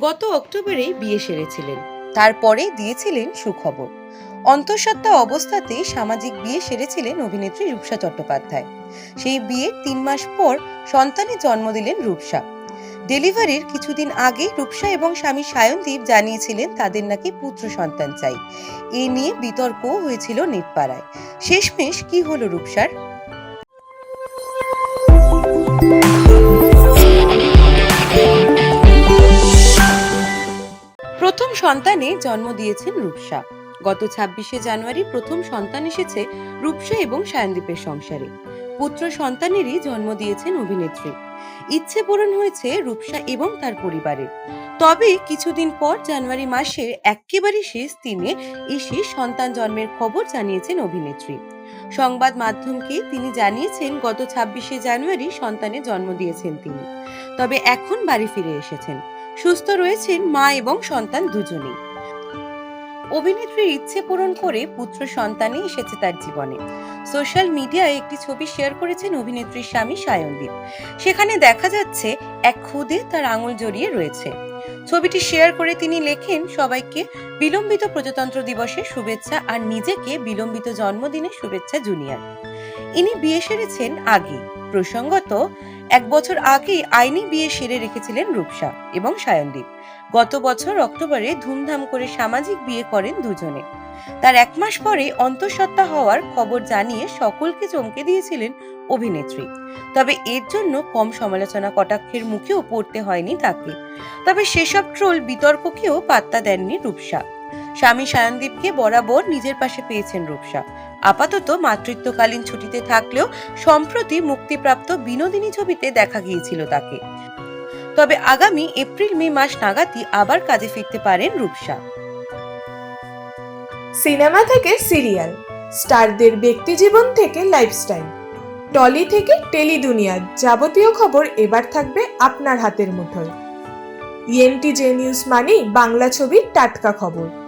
গত অক্টোবরেই বিয়ে সেরেছিলেন। তারপরে দিয়েছিলেন সুখবর। অন্তঃসত্ত্বা অবস্থাতে সামাজিক বিয়ে সেরেছিলেন অভিনেত্রী রূপসা চট্টোপাধ্যায়। সেই বিয়ের তিন মাস পর সন্তানের জন্ম দিলেন রূপসা। ডেলিভারির কিছুদিন আগে রূপসা এবং স্বামী সায়নদীপ জানিয়েছিলেন তাদের নাকি পুত্র সন্তান চাই। এ নিয়ে বিতর্কও হয়েছিল নেটপাড়ায়। শেষমেশ কি হলো রূপসার? সন্তানে জন্ম দিয়েছেন রূপসা। গত ছাব্বিশে জানুয়ারি প্রথম সন্তান এসেছে রূপসা এবং সায়নদীপের সংসারে। পুত্র সন্তানেরই জন্ম দিয়েছেন অভিনেত্রী। ইচ্ছে পূরণ হয়েছে রূপসা এবং তার পরিবারের তবে কিছুদিন পর জানুয়ারি মাসের একেবারে শেষ দিনে এসে সন্তান জন্মের খবর জানিয়েছেন অভিনেত্রী। সংবাদ মাধ্যমকে তিনি জানিয়েছেন, গত ছাব্বিশে জানুয়ারি সন্তানের জন্ম দিয়েছেন তিনি। তবে এখন বাড়ি ফিরে এসেছেন। সুস্থ রয়েছেন মা এবং সন্তান দুজনেই। অভিনেত্রীর ইচ্ছে পূরণ করে পুত্র সন্তানই এসেছে তার জীবনে। সোশ্যাল মিডিয়ায় একটি ছবি শেয়ার করেছেন অভিনেত্রীর স্বামী সায়নদীপ। সেখানে দেখা যাচ্ছে, এক খুদে তার আঙুল জড়িয়ে রয়েছে। ছবিটি শেয়ার করে তিনি লেখেন, সবাইকে বিলম্বিত প্রজাতন্ত্র দিবসের শুভেচ্ছা আর নিজেকে বিলম্বিত জন্মদিনের শুভেচ্ছা জুনিয়র। ইনি বিয়ে সেরেছেন আগে প্রসঙ্গত এক বছর আগে আইনি বিয়ে সেরে রেখেছিলেন রূপসা এবং সায়নদীপ। গত বছর অক্টোবরে ধুমধাম করে সামাজিক বিয়ে করেন দুজনে। তার এক মাস পরে অন্তঃসত্ত্বা হওয়ার খবর জানিয়ে সকলকে চমকে দিয়েছিলেন অভিনেত্রী। তবে এর জন্য কম সমালোচনা কটাক্ষের মুখেও পড়তে হয়নি তাকে। তবে সেসব ট্রোল বিতর্ককেও পাত্তা দেননি রূপসা। স্বামী সায়নদীপকে বরাবর নিজের পাশে পেয়েছেন রূপসা। আপাতত মাতৃত্বকালীন ছুটিতে থাকলেও সম্প্রতি মুক্তিপ্রাপ্ত বিনোদিনী ছবিতে দেখা গিয়েছিল তাকে। তবে আগামী এপ্রিল মে মাস নাগাদই আবার কাজে ফিরতে পারেন রূপসা। সিনেমা থেকে সিরিয়াল, স্টারদের ব্যক্তিজীবন থেকে লাইফস্টাইল, টলি থেকে টেলি দুনিয়ার যাবতীয় খবর এবার থাকবে আপনার হাতের মুঠোয়। ইএনটি জে নিউজ মানেই বাংলা ছবির টাটকা খবর।